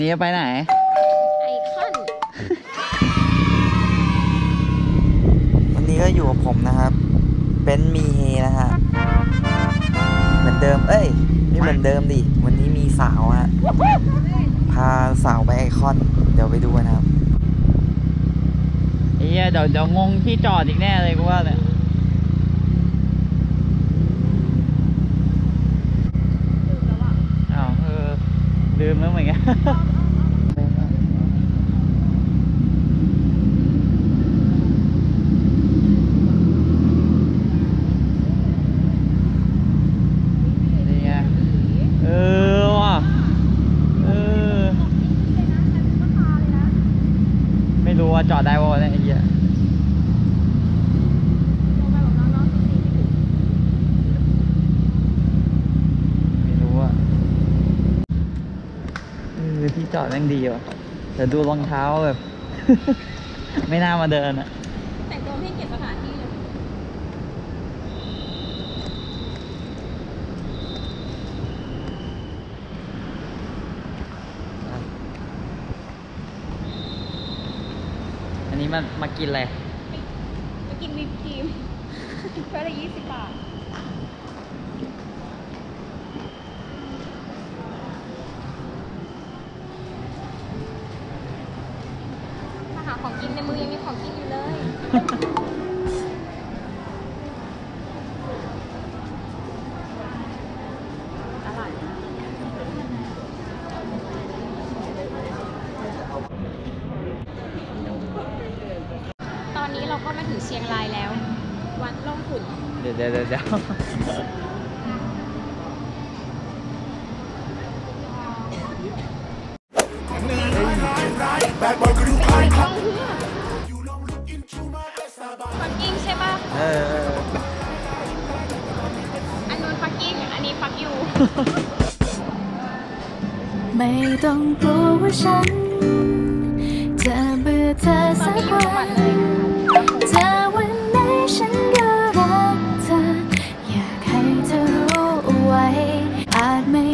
นี้จะไปไหน ไอคอน วันนี้ก็อยู่กับผมนะครับ เป็นมีเฮนะฮะ เหมือนเดิม เอ้ย ไม่เหมือนเดิมดิ วันนี้มีสาวฮะ พาสาวไปไอคอน เดี๋ยวไปดูกันครับ ไอ้เหี้ยเดี๋ยวเดี๋ยวงงที่จอดอีกแน่เลยกูว่าเนี่ยอ้าวเออ ลืมแล้วเหมือนกันนี่ไงเออเออไม่รู้ว่าจอดได้ป่าวะเนี่ยไอ้เหี้ยไม่รู้อะเออที่ จอดแม่งดีว่ะแต่ดูรองเท้าแบบ ไม่น่ามาเดินอะแต่งตัวให้เกียรติสถานที่เลยอันนี้มันมากินอะไร ไปกินวิปครีมเพื่อละยี่สิบบาท มาหา ของกินในมือยังมีของกินอยู่เลยอร่อยตอนนี้เราก็มาถึงเชียงรายแล้ว วัดล่องขุนเดี๋ยวเดี๋ยวเดี๋ยว ฟักกิ้งใช่ป่ะเออเออ อันนู้นฟักกิ้ง อันนี้ฟักยูไม่ต้องกลัวว่าฉัน จะเบื่อเธอฟัสักกกิ้งวัวันนเลยเธอวันไหนฉันก็รักเธอ อยากให้เธอรู้เอาไว้ อาจไม่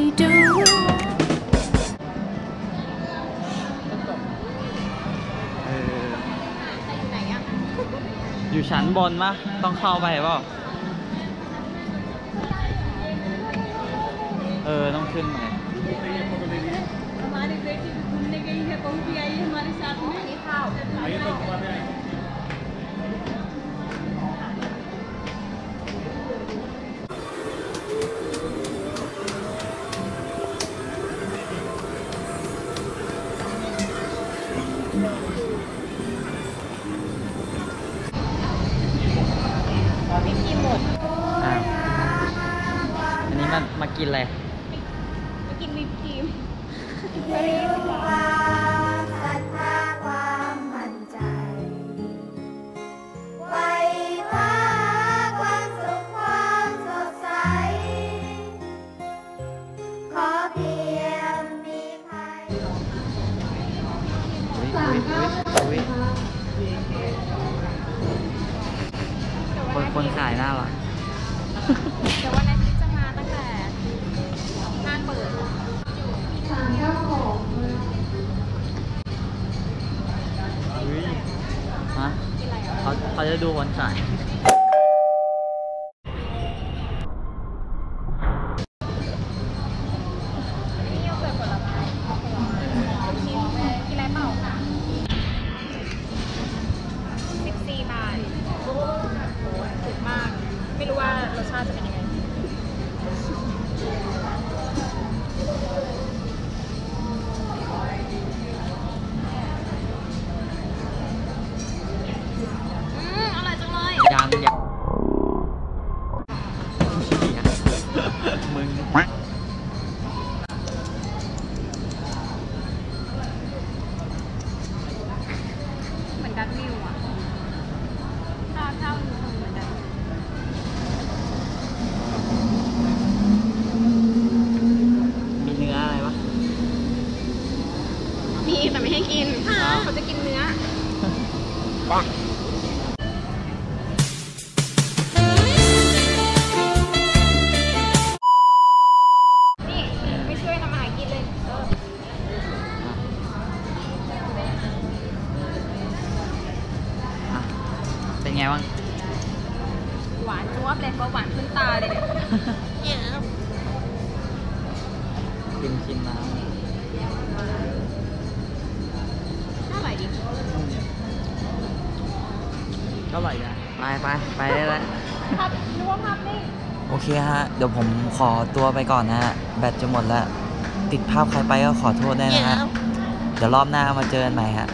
อยู่ชั้นบนปะต้องเข้าไปเปล่าเออ ต้องขึ้นไป हमारे बेटी घूमने गई है बहू भी आई है हमारे साथ में มันมากินอะไรไปกินวิปครีมเพื่อละยี่สิบบาทอุ๊ยอุ๊ยอุ๊ยอุ๊ยคนคนขายน่ารักเดี๋ยววันอาทิตย์จะมาตั้ง จะดูคนขา มึงเหมือนดักวิวอะถ้าถ้าดูเหมือนดักมีเนื้ออะไรวะมีแต่ไม่ให้กินเขาจะกินเนื้อปัง เลยเนี่ยกินชิมน้น่าอร่อยดีำเท่าไหร่นะไปไปไปได้แล้วภาพนึกว่าภาพนิ่งโอเคฮะ เดี๋ยวผมขอตัวไปก่อนนะฮะ แบตจะหมดแล้ว ติดภาพใครไปก็ขอโทษได้วยนะฮะ เดี๋ยวรอบหน้ามาเจอกันใหม่ฮะ